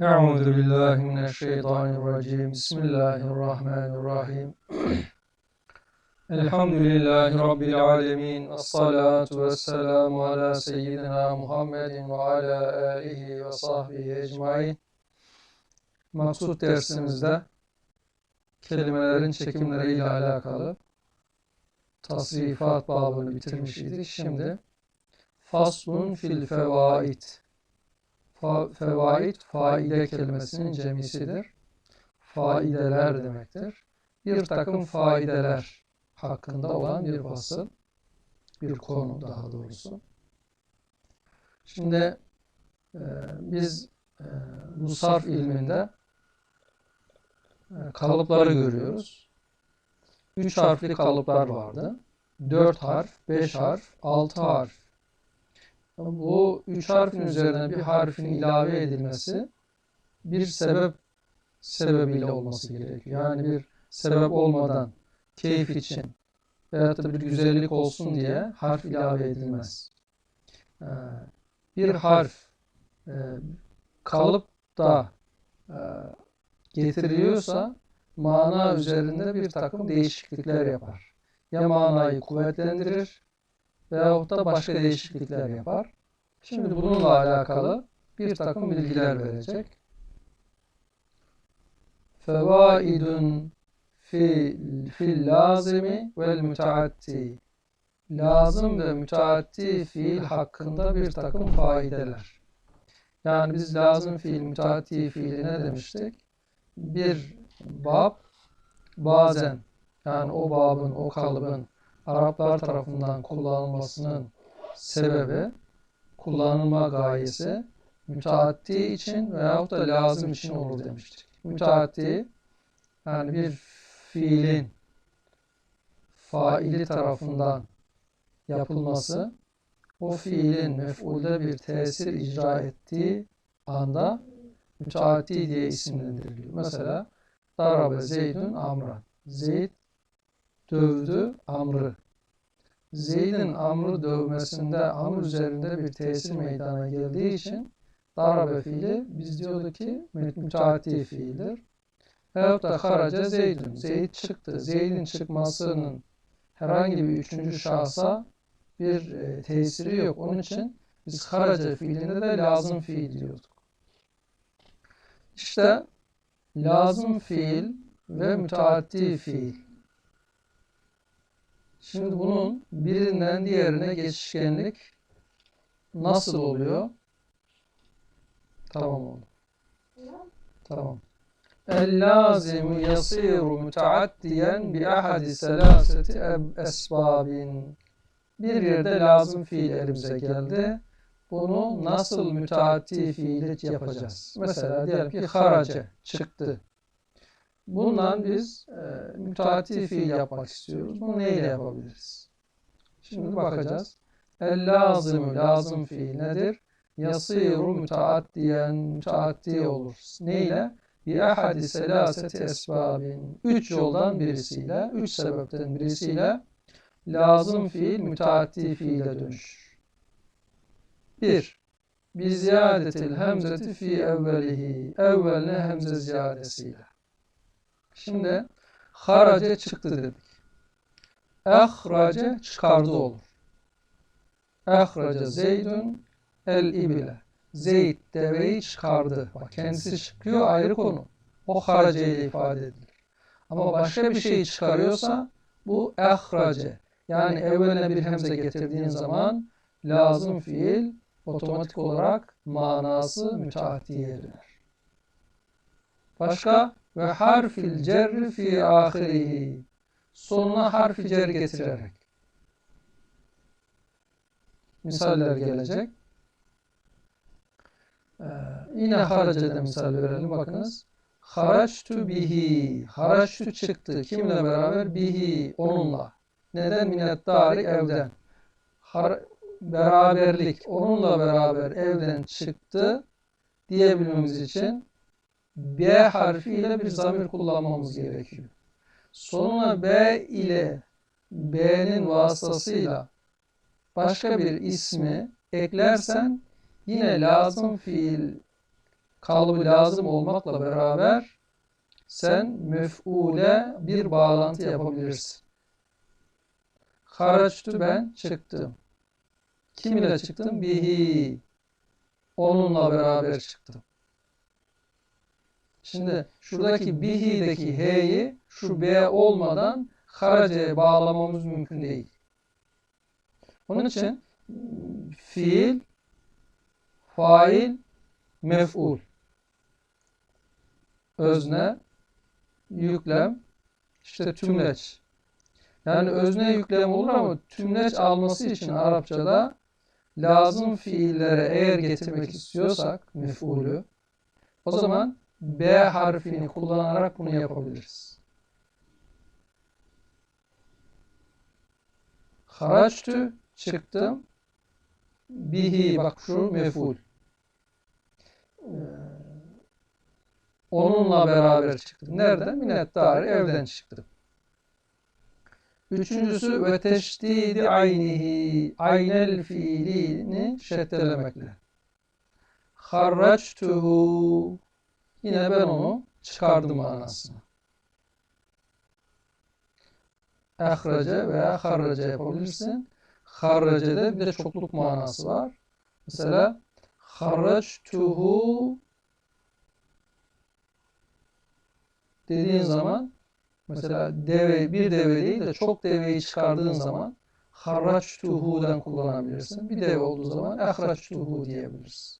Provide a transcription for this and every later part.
Euzu billahi mineşşeytanirracim. Bismillahirrahmanirrahim. Elhamdülillahi rabbil alamin. Essalatu vesselamu ala seyyidina Muhammedin ve ala alihi ve sahbihi ecmaîn. Maksud dersimizde kelimelerin çekimleriyle alakalı tasrifat babını bitirmiştik. Şimdi faslun fil fevaid Fa, fevaid, faide kelimesinin cemisidir. Faideler demektir. Bir takım faideler hakkında olan bir fasıl, bir konu daha doğrusu. Şimdi e, biz e, bu sarf ilminde e, kalıpları görüyoruz. Üç harfli kalıplar vardı. Dört harf, beş harf, altı harf bu üç harfin üzerine bir harfin ilave edilmesi bir sebep sebebiyle olması gerekiyor. Yani bir sebep olmadan keyif için veyahut da bir güzellik olsun diye harf ilave edilmez. Ee, bir harf e, kalıp da e, getiriliyorsa mana üzerinde bir takım değişiklikler yapar. Ya manayı kuvvetlendirir veyahut da başka değişiklikler yapar. Şimdi bununla alakalı bir takım bilgiler verecek. Fevaidun fil, fil lazimi vel müteatti. Lazım ve müteatti fiil hakkında bir takım faydeler. Yani biz lazım fiil, müteatti fiili ne demiştik? Bir bab bazen yani o babın, o kalıbın Araplar tarafından kullanılmasının sebebi, kullanılma gayesi müteaddi için veyahut da lazım için olur demiştik. Müteaddi yani bir fiilin faili tarafından yapılması o fiilin mef'ulde bir tesir icra ettiği anda müteaddi diye isimlendiriliyor. Mesela Darabe Zeydun Amran. Zeyd dövdü Amr'ı. Zeyd'in Amr'ı dövmesinde Amr üzerinde bir tesir meydana geldiği için darabe fiili biz diyorduk ki müteati fiildir. Veyahut da haraca Zeyd'ün. Zeyd çıktı. Zeyd'in çıkmasının herhangi bir üçüncü şahsa bir e, tesiri yok. Onun için biz haraca fiilinde de lazım fiil diyorduk. İşte lazım fiil ve müteaddi fiil Şimdi bunun birinden diğerine geçişkenlik nasıl oluyor? Tamam oldu. Tamam. El-lazimu yasiru müteaddiyen bi ahadi selaseti esbabin. Bir yerde lazım fiil elimize geldi. Bunu nasıl müteaddi fiil yapacağız? Mesela diyelim ki harace çıktı. Bundan biz e, müteati fiil yapmak istiyoruz. Bunu neyle yapabiliriz? Şimdi bakacağız. El lazım, lazım fiil nedir? Yasiru müteaddiyen, müteaddi olur. Neyle? Bi ahadi selaseti esbabin. Üç yoldan birisiyle, üç sebepten birisiyle lazım fiil müteaddi fiile dönüşür. Bir, bi ziyadetil hemzeti fi evvelihi. Evveline hemze ziyadesiyle. Şimdi harace çıktı dedik. Ehrace çıkardı olur. Ehrace Zeydun el ibile. Zeyd deveyi çıkardı. Bak kendisi çıkıyor ayrı konu. O harace ile ifade edilir. Ama başka bir şeyi çıkarıyorsa bu ehrace. Yani evveline bir hemze getirdiğin zaman lazım fiil otomatik olarak manası müteahhitiye döner. Başka ve harfil cerri fi ahirihi. Sonuna harfi cer getirerek. Misaller gelecek. Ee, yine haracede misal verelim. Bakınız. Haraçtu bihi. Haraçtu çıktı. Kimle beraber? Bihi. Onunla. Neden? Minettari evden. Har beraberlik. Onunla beraber evden çıktı diyebilmemiz için B harfiyle bir zamir kullanmamız gerekiyor. Sonuna B ile B'nin vasıtasıyla başka bir ismi eklersen yine lazım fiil kalıbı lazım olmakla beraber sen mef'ule bir bağlantı yapabilirsin. Haraçtu ben çıktım. Kim ile çıktım? Bihi. Onunla beraber çıktım. Şimdi şuradaki bihi'deki h'yi şu b olmadan harace'ye bağlamamız mümkün değil. Onun için fiil, fail, mef'ul. Özne, yüklem, işte tümleç. Yani özne yüklem olur ama tümleç alması için Arapçada lazım fiillere eğer getirmek istiyorsak mef'ulü o zaman B harfini kullanarak bunu yapabiliriz. Haraçtü çıktım. Bihi bak şu mef'ul. Ee, onunla beraber çıktım. Nereden? Minettari evden çıktım. Üçüncüsü ve teşdidi aynihi aynel fiilini şeddelemekle. Harraçtuhu yine ben onu çıkardım manasını. Ehrace veya harrace yapabilirsin. Harrace'de bir de çokluk manası var. Mesela harraçtuhu dediğin zaman Mesela deve, bir deve değil de çok deveyi çıkardığın zaman harraçtuhu'dan kullanabilirsin. Bir deve olduğu zaman ehraçtuhu diyebiliriz.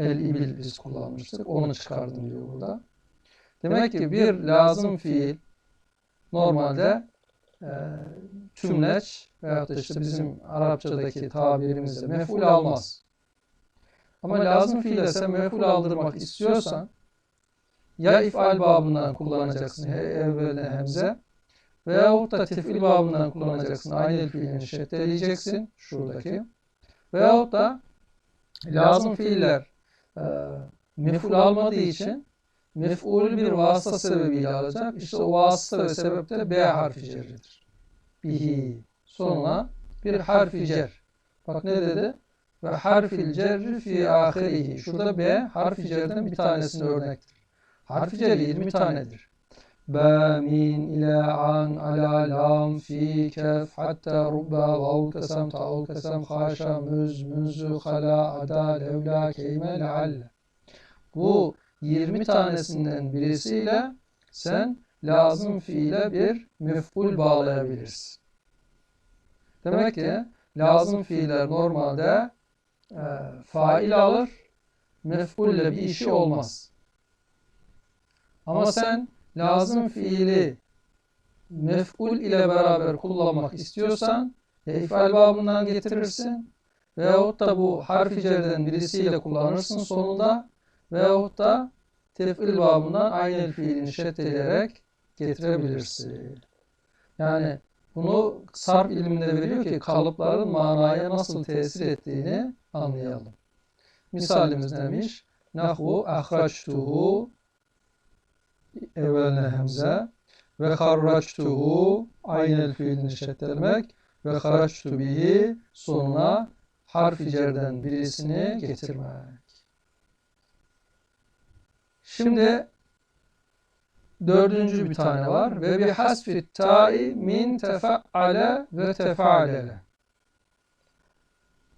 El ibil biz kullanmıştık. Onu çıkardım diyor burada. Demek ki bir lazım fiil normalde e, tümleç veyahut da işte bizim Arapçadaki tabirimizde mef'ul almaz. Ama lazım fiile sen mef'ul aldırmak istiyorsan ya ifal babından kullanacaksın evveline hemze veyahut da tefil babından kullanacaksın. Aynı fiilini şeddeleyeceksin şuradaki. Veyahut da lazım fiiller e, mef'ul almadığı için mef'ul bir vasıta sebebiyle alacak. İşte o vasıta ve sebep de B harfi cerridir. Bihi. Sonuna bir harfi cer. Bak ne dedi? Ve harfil cerri fi ahirihi. Şurada B harfi cerden bir tanesini örnektir. Harfi celi 20 tanedir. Ba, min, ila, an, ala, lam, fi, kef, hatta, rubba, vav, kesem, ta'u, kesem, haşa, müz, münzü, hala, ada, levla, keyme, lealle. Bu 20 tanesinden birisiyle sen lazım fiile bir mef'ul bağlayabilirsin. Demek ki lazım fiiller normalde e, fail alır, mef'ul ile bir işi olmaz. Ama sen lazım fiili mef'ul ile beraber kullanmak istiyorsan ya ifal babından getirirsin veyahut da bu harfi cerden birisiyle kullanırsın sonunda veyahut da tef'il babından aynı fiilini şeddeleyerek getirebilirsin. Yani bunu sarf ilminde veriyor ki kalıpların manaya nasıl tesir ettiğini anlayalım. Misalimiz neymiş? Nahu ahraçtuhu evveline hemze ve harraçtuhu aynel fiilini şeddelmek ve haraçtu bihi sonuna harfi cerden birisini getirmek. Şimdi dördüncü bir tane var. Ve bi hasfi ta'i min tefa'ale ve tefa'alele.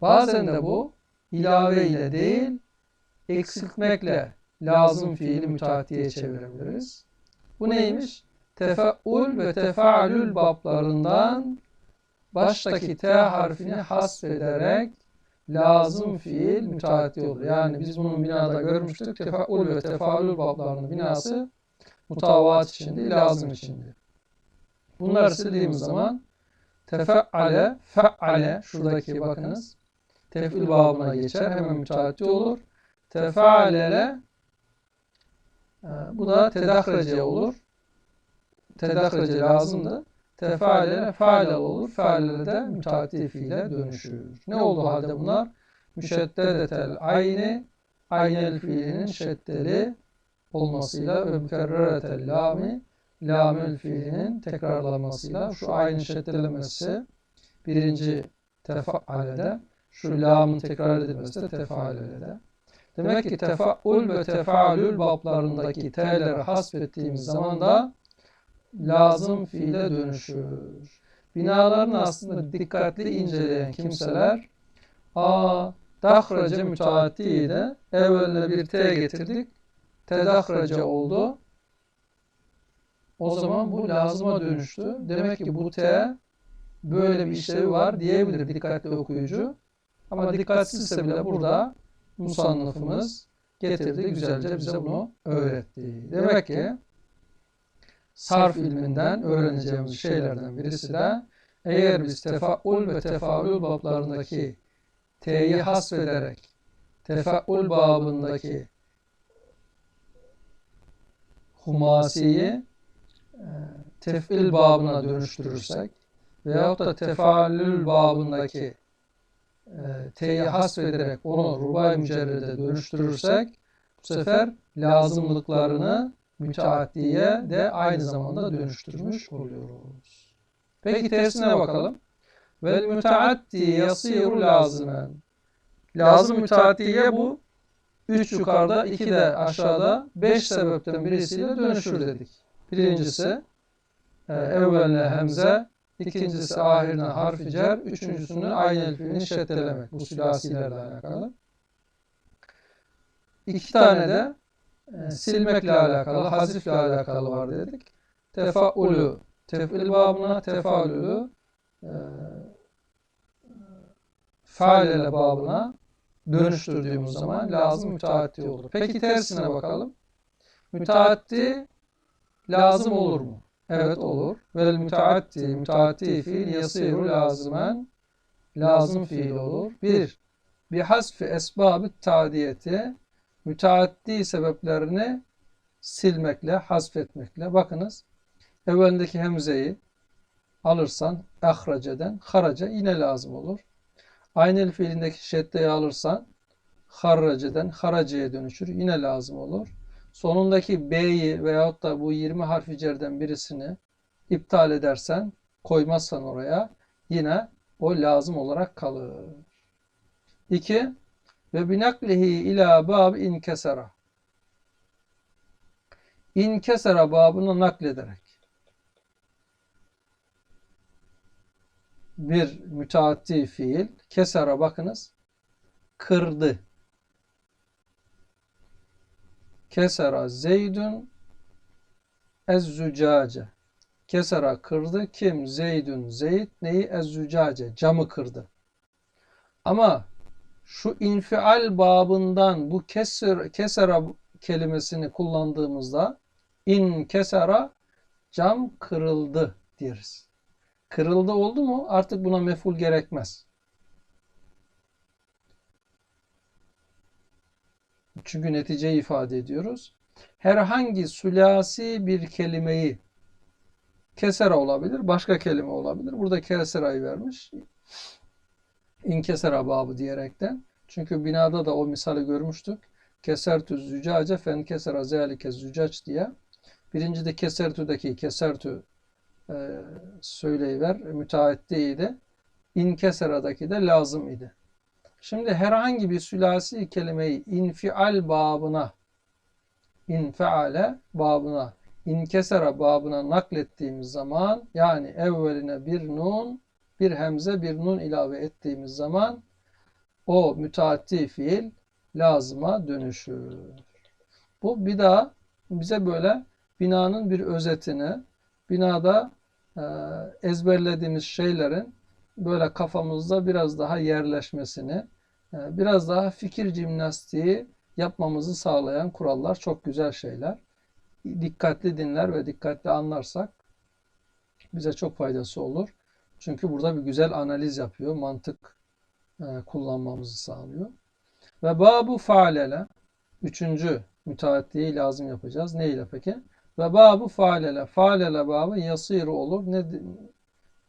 Bazen de bu ilave ile değil eksiltmekle lazım fiili müteatiye çevirebiliriz. Bu neymiş? Tefeul ve tefealül bablarından baştaki T harfini hasfederek lazım fiil müteati olur. Yani biz bunu binada görmüştük. Tefeul ve tefealül bablarının binası mutavat içindi, lazım içindi. Bunları sildiğimiz zaman tefeale, feale şuradaki bakınız tefil babına geçer. Hemen müteati olur. Tefealele bu da tedahrece olur. Tedahrece lazımdı. Tefale faale olur. Faale de müteati fiile dönüşür. Ne oldu halde bunlar? Müşeddedetel ayni aynel fiilinin şeddeli olmasıyla ve mükerreretel lami lamel fiilinin tekrarlanmasıyla şu aynı şeddelemesi birinci tefaalede şu lamın tekrar edilmesi de tefaalede. Demek ki tefaul ve tefaülül bablarındaki t'leri hasbettiğimiz zaman da lazım fiile dönüşür. Binaların aslında dikkatli inceleyen kimseler a dahrace müteaddi de evveline bir t getirdik. Tedahrace oldu. O zaman bu lazıma dönüştü. Demek ki bu t böyle bir işlevi var diyebilir dikkatli okuyucu. Ama dikkatsizse bile burada musannıfımız getirdi güzelce bize bunu öğretti. Demek ki sarf ilminden öğreneceğimiz şeylerden birisi de eğer biz tefaul ve tefaül bablarındaki t'yi hasfederek tefaul babındaki humasiyi e, tef'il babına dönüştürürsek veyahut da tefalül babındaki e, t'yi hasfederek onu rubai mücerrede dönüştürürsek bu sefer lazımlıklarını müteaddiye de aynı zamanda dönüştürmüş oluyoruz. Peki tersine bakalım. Vel müteaddi yasiru lazımen. Lazım müteaddiye bu 3 yukarıda 2 de aşağıda 5 sebepten birisiyle dönüşür dedik. Birincisi e, evveline hemze, ikincisi ahirine harfi cer, üçüncüsünü aynı elfini şeddelemek. Bu sülasilerle alakalı. İki tane de e, silmekle alakalı, hazifle alakalı var dedik. Tefaulü, tef'il babına, tefalülü e, failele babına dönüştürdüğümüz zaman lazım müteaddi olur. Peki tersine bakalım. Müteaddi lazım olur mu? Evet olur. Vel müteaddi, müteaddi fiil yasiru lazımen lazım fiil olur. Bir, bir hasfi esbabı tadiyeti müteaddi sebeplerini silmekle, hasfetmekle. Bakınız evvelindeki hemzeyi alırsan ahraceden haraca yine lazım olur. Aynel fiilindeki şeddeyi alırsan harraceden haraceye dönüşür. Yine lazım olur. Sonundaki B'yi veyahut da bu 20 harfi cerden birisini iptal edersen, koymazsan oraya yine o lazım olarak kalır. 2. Ve binaklihi ila bab inkesera. İnkesera babını naklederek. Bir müteaddi fiil. Kesera bakınız. Kırdı. Kesera Zeydun ezzücace. Kesera kırdı. Kim? Zeydun. Zeyd neyi? Ezzücace. Camı kırdı. Ama şu infial babından bu kesir, kesera kelimesini kullandığımızda in kesera cam kırıldı deriz. Kırıldı oldu mu artık buna meful gerekmez. Çünkü neticeyi ifade ediyoruz. Herhangi sülasi bir kelimeyi kesera olabilir, başka kelime olabilir. Burada keserayı vermiş. İnkesera babı diyerekten. Çünkü binada da o misali görmüştük. Kesertü zücace fen kesera zâlike zücac diye. Birinci de kesertü'deki kesertü e, söyleyiver müteaddiydi. İnkesera'daki de lazım idi. Şimdi herhangi bir sülasi kelimeyi infial babına infeale babına inkesera babına naklettiğimiz zaman yani evveline bir nun bir hemze bir nun ilave ettiğimiz zaman o müteaddi fiil lazıma dönüşür. Bu bir daha bize böyle binanın bir özetini, binada e, ezberlediğimiz şeylerin böyle kafamızda biraz daha yerleşmesini, biraz daha fikir jimnastiği yapmamızı sağlayan kurallar çok güzel şeyler. Dikkatli dinler ve dikkatli anlarsak bize çok faydası olur. Çünkü burada bir güzel analiz yapıyor, mantık e, kullanmamızı sağlıyor. Ve babu faalele üçüncü müteaddiyi lazım yapacağız. Ne ile peki? Ve babu faalele. Faalele babı yasir olur. Ne,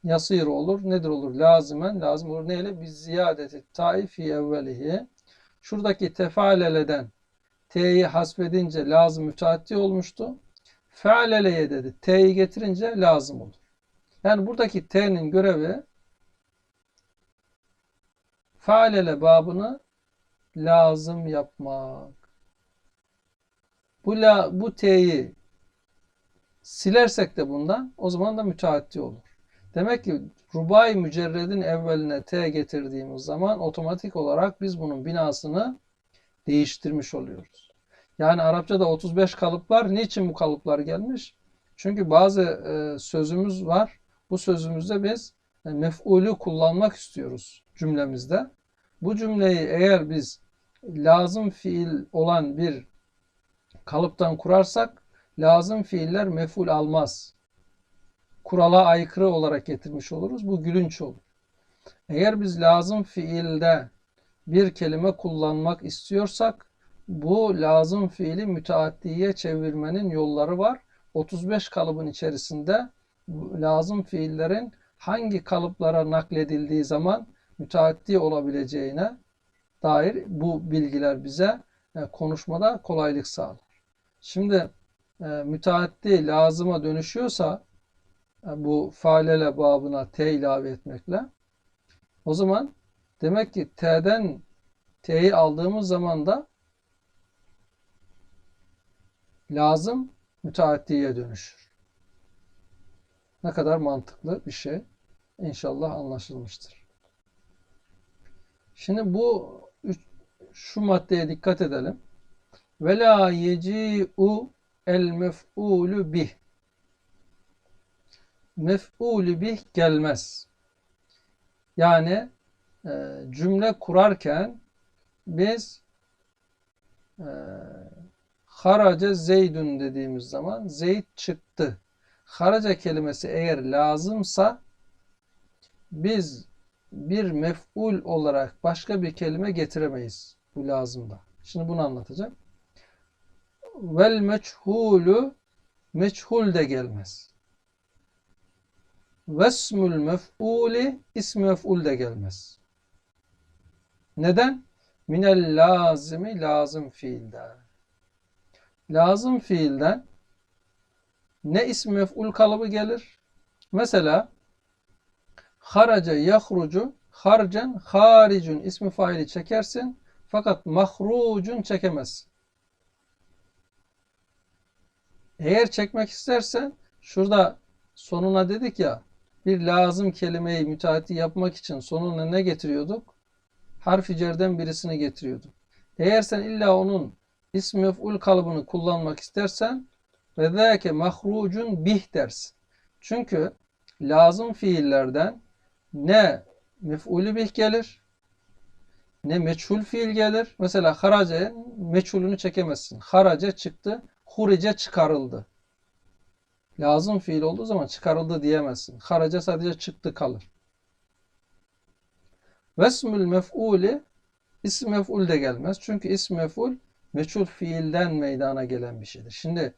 yasir olur. Nedir olur? Lazımen. Lazım olur. Neyle? Biz ziyadeti taifi evvelihi. Şuradaki tefaleleden T'yi hasbedince lazım müteaddi olmuştu. Fealeleye dedi. T'yi getirince lazım olur. Yani buradaki T'nin görevi faalele babını lazım yapmak. Bu la, bu t'yi silersek de bundan o zaman da müteaddi olur. Demek ki rubai mücerredin evveline t getirdiğimiz zaman otomatik olarak biz bunun binasını değiştirmiş oluyoruz. Yani Arapçada 35 kalıp var. Niçin bu kalıplar gelmiş? Çünkü bazı e, sözümüz var. Bu sözümüzde biz e, mef'ulü kullanmak istiyoruz cümlemizde. Bu cümleyi eğer biz lazım fiil olan bir kalıptan kurarsak lazım fiiller mef'ul almaz. Kurala aykırı olarak getirmiş oluruz. Bu gülünç olur. Eğer biz lazım fiilde bir kelime kullanmak istiyorsak bu lazım fiili müteaddiye çevirmenin yolları var. 35 kalıbın içerisinde lazım fiillerin hangi kalıplara nakledildiği zaman müteaddi olabileceğine dair bu bilgiler bize e, konuşmada kolaylık sağlar. Şimdi e, müteaddi lazıma dönüşüyorsa bu failele babına t ilave etmekle o zaman demek ki t'den t'yi aldığımız zaman da lazım müteaddiye dönüşür. Ne kadar mantıklı bir şey. İnşallah anlaşılmıştır. Şimdi bu şu maddeye dikkat edelim. Ve la yeci'u el mef'ulu bih. Mef'ulu bih gelmez. Yani e, cümle kurarken biz e, haraca zeydun dediğimiz zaman zeyd çıktı. Haraca kelimesi eğer lazımsa biz bir mef'ul olarak başka bir kelime getiremeyiz. Bu lazımda. Şimdi bunu anlatacağım. Vel meçhulu meçhul de gelmez. Vesmül mef'uli ismi mef'ul de gelmez. Neden? Minel lazimi lazım fiilden. Lazım fiilden ne ismi mef'ul kalıbı gelir? Mesela haraca yahrucu harcen haricun ismi faili çekersin fakat mahrucun çekemezsin. Eğer çekmek istersen şurada sonuna dedik ya bir lazım kelimeyi müteahhiti yapmak için sonuna ne getiriyorduk? Harfi cerden birisini getiriyorduk. Eğer sen illa onun ismi mef'ul kalıbını kullanmak istersen ve zâke mahrucun bih dersin. Çünkü lazım fiillerden ne mef'ulü bih gelir ne meçhul fiil gelir. Mesela harace meçhulünü çekemezsin. Harace çıktı, hurice çıkarıldı. Lazım fiil olduğu zaman çıkarıldı diyemezsin. Harace sadece çıktı kalır. Vesmül mef'uli isim mef'ul de gelmez. Çünkü isim mef'ul meçhul fiilden meydana gelen bir şeydir. Şimdi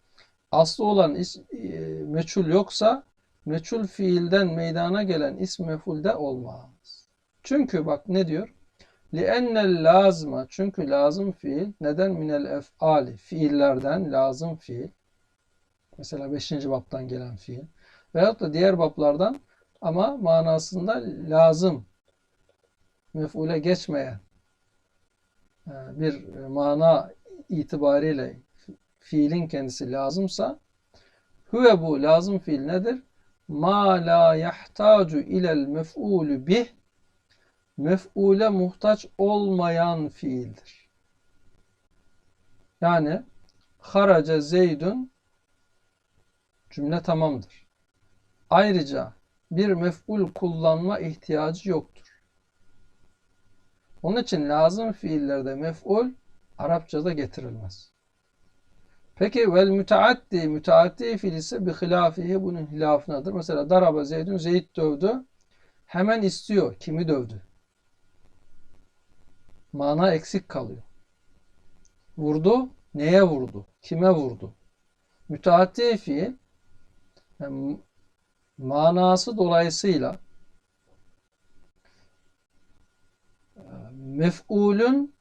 aslı olan is, e, meçhul yoksa meçhul fiilden meydana gelen ism mef'ul de olmaz. Çünkü bak ne diyor? لِأَنَّ lazıma çünkü lazım fiil neden minel ef'ali fiillerden lazım fiil mesela 5. baptan gelen fiil veyahut da diğer baplardan ama manasında lazım mef'ule geçmeyen e, bir mana itibariyle fiilin kendisi lazımsa huve bu lazım fiil nedir? Ma la yahtacu ilel mef'ulü bih mef'ule muhtaç olmayan fiildir. Yani haraca zeydun cümle tamamdır. Ayrıca bir mef'ul kullanma ihtiyacı yoktur. Onun için lazım fiillerde mef'ul Arapçada getirilmez. Peki vel müteaddi, müteaddi fiil ise bir hilafihi bunun hilafınadır. Mesela daraba zeydun, zeyd dövdü. Hemen istiyor. Kimi dövdü? Mana eksik kalıyor. Vurdu, neye vurdu? Kime vurdu? Müteaddi fiil yani manası dolayısıyla mef'ulün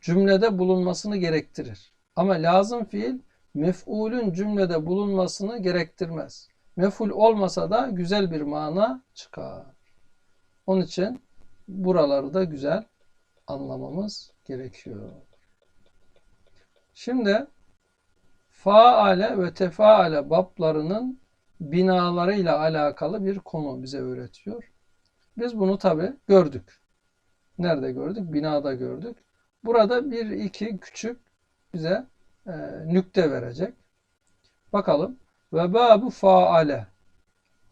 cümlede bulunmasını gerektirir. Ama lazım fiil mef'ulün cümlede bulunmasını gerektirmez. Mef'ul olmasa da güzel bir mana çıkar. Onun için buraları da güzel anlamamız gerekiyor. Şimdi faale ve tefaale bablarının binalarıyla alakalı bir konu bize öğretiyor. Biz bunu tabi gördük. Nerede gördük? Binada gördük. Burada bir iki küçük bize e, nükte verecek. Bakalım. Ve babu faale.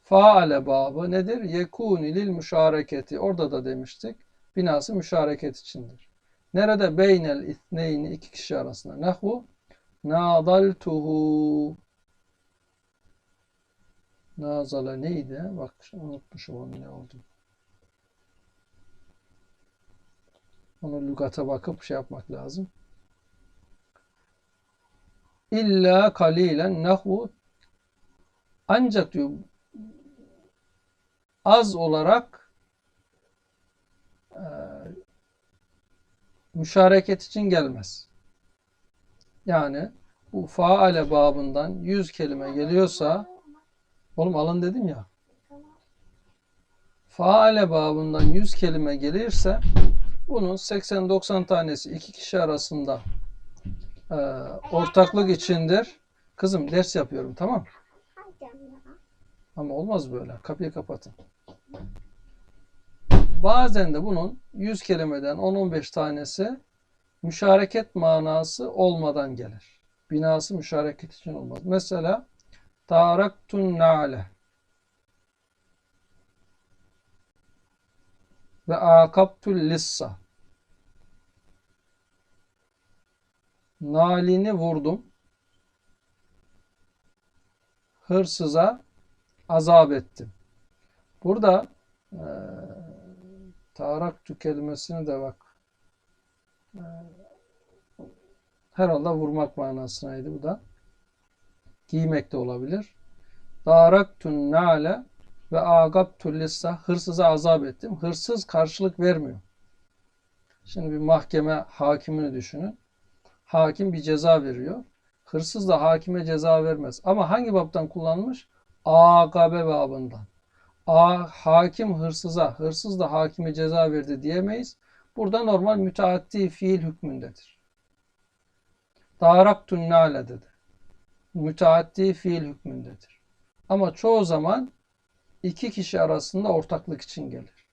Faale babı nedir? Yekuni lil müşareketi. Orada da demiştik. Binası müşareket içindir. Nerede? Beynel ithneyni iki kişi arasında. Nahvu nadaltuhu Nazala neydi? Bak unutmuşum onun ne oldu. Onu lügata bakıp şey yapmak lazım. İlla kalilen nahvu ancak diyor az olarak e, müşareket için gelmez. Yani bu faale babından 100 kelime geliyorsa oğlum alın dedim ya faale babından 100 kelime gelirse bunun 80-90 tanesi iki kişi arasında e, ortaklık içindir. Kızım ders yapıyorum tamam ama olmaz böyle. Kapıyı kapatın. Bazen de bunun 100 kelimeden 10-15 tanesi müşareket manası olmadan gelir. Binası müşareket için olmaz. Mesela taraktun nale ve akabtul lissa nalini vurdum hırsıza azap ettim. Burada e, taraktu kelimesini de bak herhalde vurmak manasınaydı bu da. Giymek de olabilir. Daraktun nale ve agabtul lissa hırsıza azap ettim. Hırsız karşılık vermiyor. Şimdi bir mahkeme hakimini düşünün. Hakim bir ceza veriyor. Hırsız da hakime ceza vermez. Ama hangi babdan kullanmış? Agabe babından. A, hakim hırsıza, hırsız da hakime ceza verdi diyemeyiz. Burada normal müteaddi fiil hükmündedir. Daraktun nale dedi. Müteaddi fiil hükmündedir. Ama çoğu zaman iki kişi arasında ortaklık için gelir.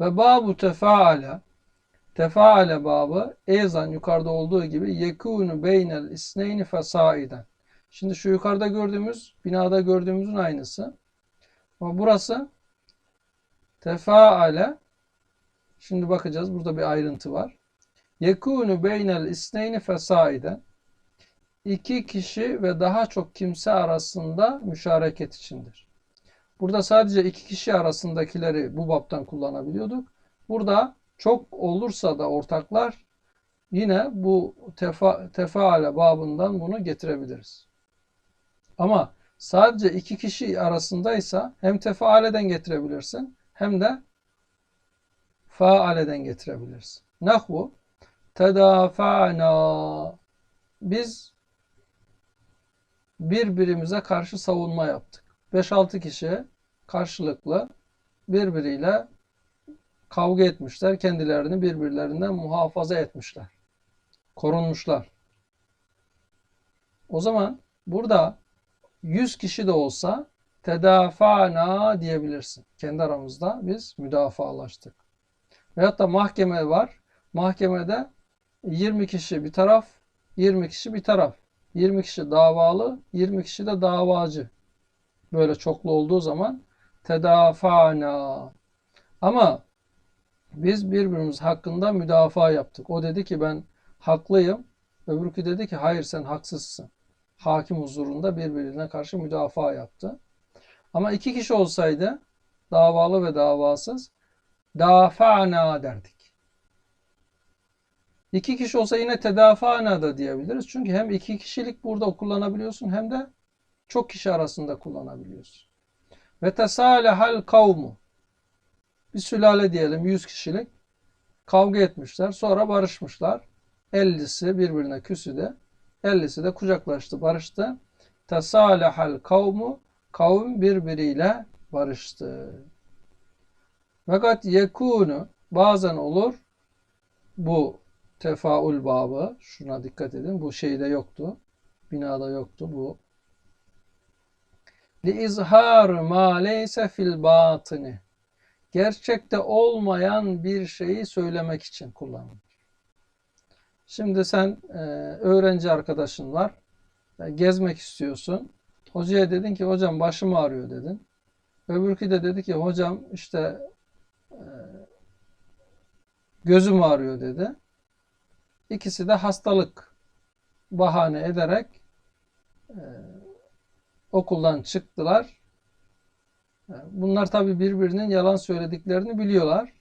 Ve babu tefaale tefaale babı ezan yukarıda olduğu gibi yekûnü beynel isneyni fesaiden. Şimdi şu yukarıda gördüğümüz, binada gördüğümüzün aynısı. Ama burası tefaale. Şimdi bakacağız. Burada bir ayrıntı var. Yekûnü beynel isneyni fesaiden. İki kişi ve daha çok kimse arasında müşareket içindir. Burada sadece iki kişi arasındakileri bu baptan kullanabiliyorduk. Burada çok olursa da ortaklar yine bu tefa, tefaale babından bunu getirebiliriz. Ama sadece iki kişi arasındaysa hem tefaaleden getirebilirsin hem de faaleden getirebilirsin. Nahvu tedafa'na biz birbirimize karşı savunma yaptık. 5-6 kişi karşılıklı birbiriyle kavga etmişler. Kendilerini birbirlerinden muhafaza etmişler. Korunmuşlar. O zaman burada 100 kişi de olsa tedafana diyebilirsin. Kendi aramızda biz müdafalaştık. Veyahut da mahkeme var. Mahkemede 20 kişi bir taraf, 20 kişi bir taraf. 20 kişi davalı, 20 kişi de davacı. Böyle çoklu olduğu zaman tedafana. Ama biz birbirimiz hakkında müdafaa yaptık. O dedi ki ben haklıyım. Öbürkü dedi ki hayır sen haksızsın. Hakim huzurunda birbirine karşı müdafaa yaptı. Ama iki kişi olsaydı davalı ve davasız dafa'na derdik. İki kişi olsa yine tedafa'na da diyebiliriz. Çünkü hem iki kişilik burada kullanabiliyorsun hem de çok kişi arasında kullanabiliyorsun. Ve tesalehal kavmu bir sülale diyelim 100 kişilik kavga etmişler. Sonra barışmışlar. 50'si birbirine küsüde. 50'si de kucaklaştı, barıştı. Tesalehal kavmu kavim birbiriyle barıştı. Fakat yekunu bazen olur. Bu tefaül babı. Şuna dikkat edin. Bu şeyde yoktu. Binada yoktu. Bu li izhar ma leyse fil batini. Gerçekte olmayan bir şeyi söylemek için kullanılır. Şimdi sen e, öğrenci arkadaşın var. E, gezmek istiyorsun. Hocaya dedin ki hocam başım ağrıyor dedin. Öbürkü de dedi ki hocam işte gözüm ağrıyor dedi. İkisi de hastalık bahane ederek e, okuldan çıktılar. E, Bunlar tabii birbirinin yalan söylediklerini biliyorlar.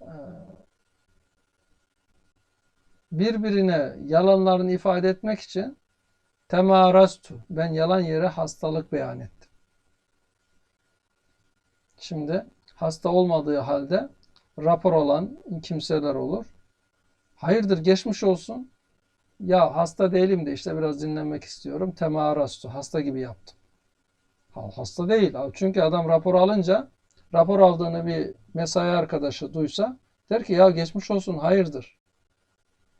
E, Birbirine yalanlarını ifade etmek için temarastu. Ben yalan yere hastalık beyan ettim. Şimdi hasta olmadığı halde rapor olan kimseler olur. Hayırdır geçmiş olsun. Ya hasta değilim de işte biraz dinlenmek istiyorum. Temarastu. Hasta gibi yaptım. Ha, Hasta değil. Çünkü adam rapor alınca rapor aldığını bir mesai arkadaşı duysa der ki ya geçmiş olsun hayırdır.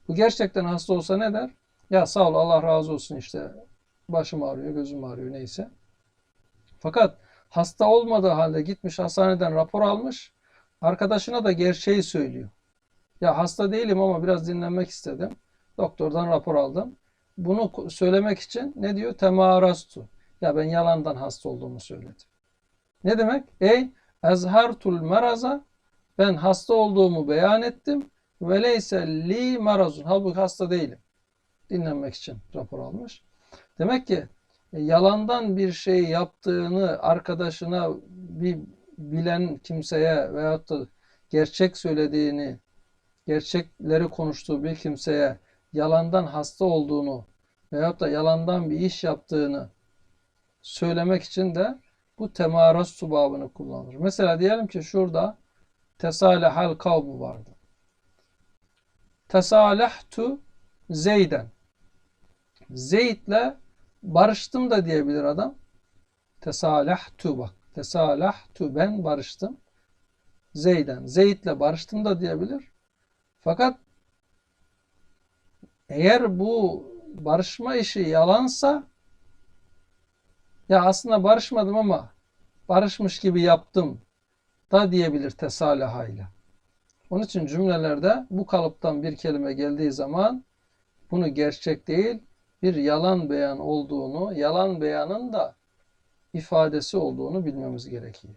Bu gerçekten hasta olsa ne der? Ya sağ ol Allah razı olsun işte başım ağrıyor gözüm ağrıyor neyse. Fakat hasta olmadığı halde gitmiş hastaneden rapor almış. Arkadaşına da gerçeği söylüyor. Ya hasta değilim ama biraz dinlenmek istedim. Doktordan rapor aldım. Bunu söylemek için ne diyor? Temarastu. Ya ben yalandan hasta olduğumu söyledim. Ne demek? Ey ezhartul meraza ben hasta olduğumu beyan ettim. Ve leyse li marazun. Halbuki hasta değilim. Dinlenmek için rapor almış. Demek ki yalandan bir şey yaptığını arkadaşına bir bilen kimseye veyahut da gerçek söylediğini, gerçekleri konuştuğu bir kimseye yalandan hasta olduğunu veyahut da yalandan bir iş yaptığını söylemek için de bu temaras subabını kullanır. Mesela diyelim ki şurada tesalehal kavmu vardı. Tesalehtu Zeyden. Zeyd'le barıştım da diyebilir adam. Tesalehtu bak. Tesalehtu ben barıştım. Zeyden. Zeyd'le barıştım da diyebilir. Fakat eğer bu barışma işi yalansa ya aslında barışmadım ama barışmış gibi yaptım da diyebilir tesalahayla. Onun için cümlelerde bu kalıptan bir kelime geldiği zaman bunu gerçek değil bir yalan beyan olduğunu, yalan beyanın da ifadesi olduğunu bilmemiz gerekir.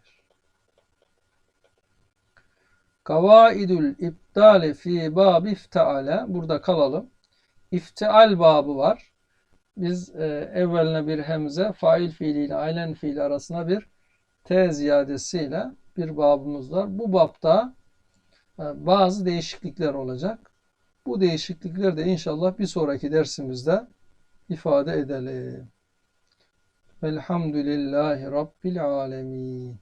Kavaidül iptali fi bab ifteale burada kalalım. İfteal babı var. Biz e, evveline bir hemze, fail fiiliyle aynen fiili arasına bir t ziyadesiyle bir babımız var. Bu babda e, bazı değişiklikler olacak. Bu değişiklikler de inşallah bir sonraki dersimizde ifade edelim. Velhamdülillahi Rabbil alemin.